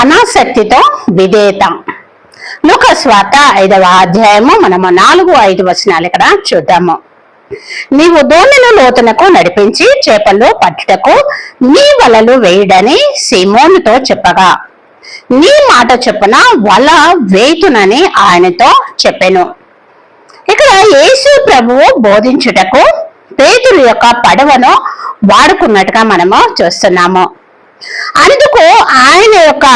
అనాసక్తితో విధేయత. లోక ఐదవ అధ్యాయము మనము నాలుగు ఐదు వచనాలు ఇక్కడ చూద్దాము. నీవు దోణిను లోతునకు నడిపించి చేపలు పట్టుటకు నీ వలలు వేయడని సిమోనుతో చెప్పగా. నీ మాట చెప్పున వల వేయుతునని ఆయనతో చెప్పెను. ఇక్కడ యేసు ప్రభువు బోధించుటకు పేతురు యొక్క పడవను వాడుకున్నట్టుగా మనము చూస్తున్నాము. అందుకు ఆయన యొక్క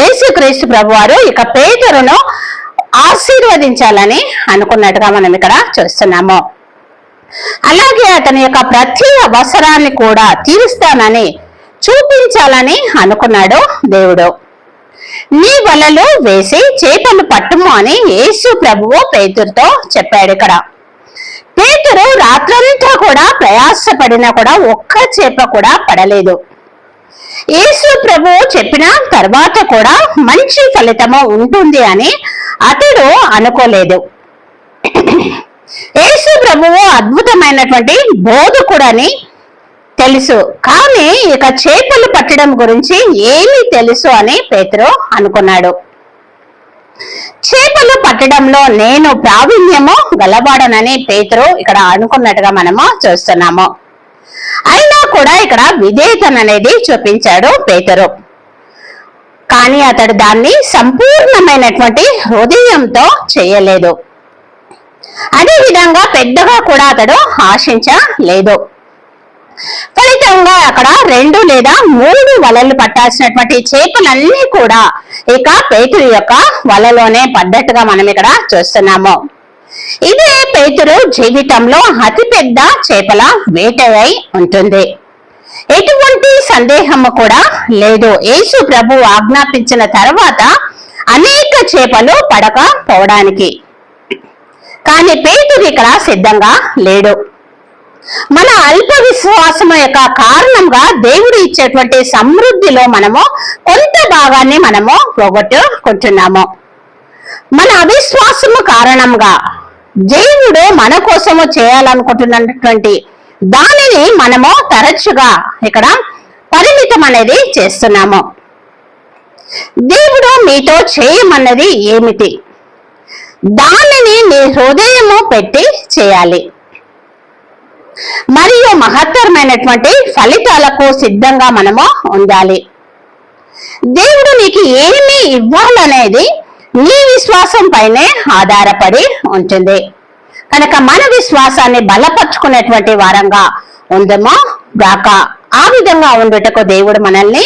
యేసుక్రీస్తు ప్రభు వారు ఇక పేదరును ఆశీర్వదించాలని అనుకున్నట్టుగా మనం ఇక్కడ చూస్తున్నాము. అలాగే అతని యొక్క ప్రతి అవసరాన్ని కూడా తీరుస్తానని చూపించాలని అనుకున్నాడు దేవుడు. నీ వలలు వేసి చేపలు పట్టుము అని యేసు ప్రభువు పేతురుతో చెప్పాడు ఇక్కడ. పేతురు రాత్రంతా కూడా పడినా కూడా ఒక్క చేప కూడా పడలేదు. యేసు ప్రభు చెప్పిన తర్వాత కూడా మంచి ఫలితము ఉంటుంది అని అతడు అనుకోలేదు. యేసు ప్రభువు అద్భుతమైనటువంటి బోధకుడని తెలుసు. కానీ ఇక చేపలు పట్టడం గురించి ఏమీ తెలుసు అని పేతురు అనుకున్నాడు. చేపలు పట్టడంలో నేను ప్రావీణ్యము గలవాడనని పేతురు ఇక్కడ అనుకున్నట్టుగా మనము చూస్తున్నాము. కూడా ఇక్కడ విధేయతను అనేది చూపించాడు పేతురు. కానీ అతడు దాన్ని సంపూర్ణమైనటువంటి హృదయంతో చేయలేదు. అదే విధంగా పెద్దగా కూడా అతడు ఆశించలేదు. ఫలితంగా అక్కడ రెండు లేదా మూడు వలలు పట్టాల్సినటువంటి చేపలన్నీ కూడా ఇక పేతురు యొక్క వలలోనే పడ్డట్టుగా మనం ఇక్కడ చూస్తున్నాము. ఇదే పేతురు జీవితంలో అతిపెద్ద చేపల వేటై ఉంటుంది. ఎటువంటి సందేహము కూడా లేదు. యేసు ప్రభు ఆజ్ఞాపించిన తర్వాత అనేక చేపలు పడకపోవడానికి కానీ పేతురు ఇక్కడ సిద్ధంగా లేడు. మన అల్ప విశ్వాసము యొక్క కారణంగా దేవుడు ఇచ్చేటువంటి సమృద్ధిలో మనము కొంత భాగాన్ని మనము పోగొట్టుకుంటున్నాము. మన అవిశ్వాసము కారణంగా దేవుడు మన కోసము చేయాలనుకుంటున్నటువంటి దానిని మనము తరచుగా ఇక్కడ పరిమితం అనేది చేస్తున్నాము. దేవుడు మీతో చేయమన్నది ఏమిటి? దానిని నీ హృదయము పెట్టి చేయాలి. మరియు మహత్తరమైనటువంటి ఫలితాలకు సిద్ధంగా మనము ఉండాలి. దేవుడు నీకు ఏమి ఇవ్వాలనేది నీ విశ్వాసం పైనే ఆధారపడి ఉంటుంది. కనుక మన విశ్వాసాన్ని బలపరుచుకునేటువంటి వారంగా ఉందమో గాక. ఆ విధంగా ఉండుటకు దేవుడు మనల్ని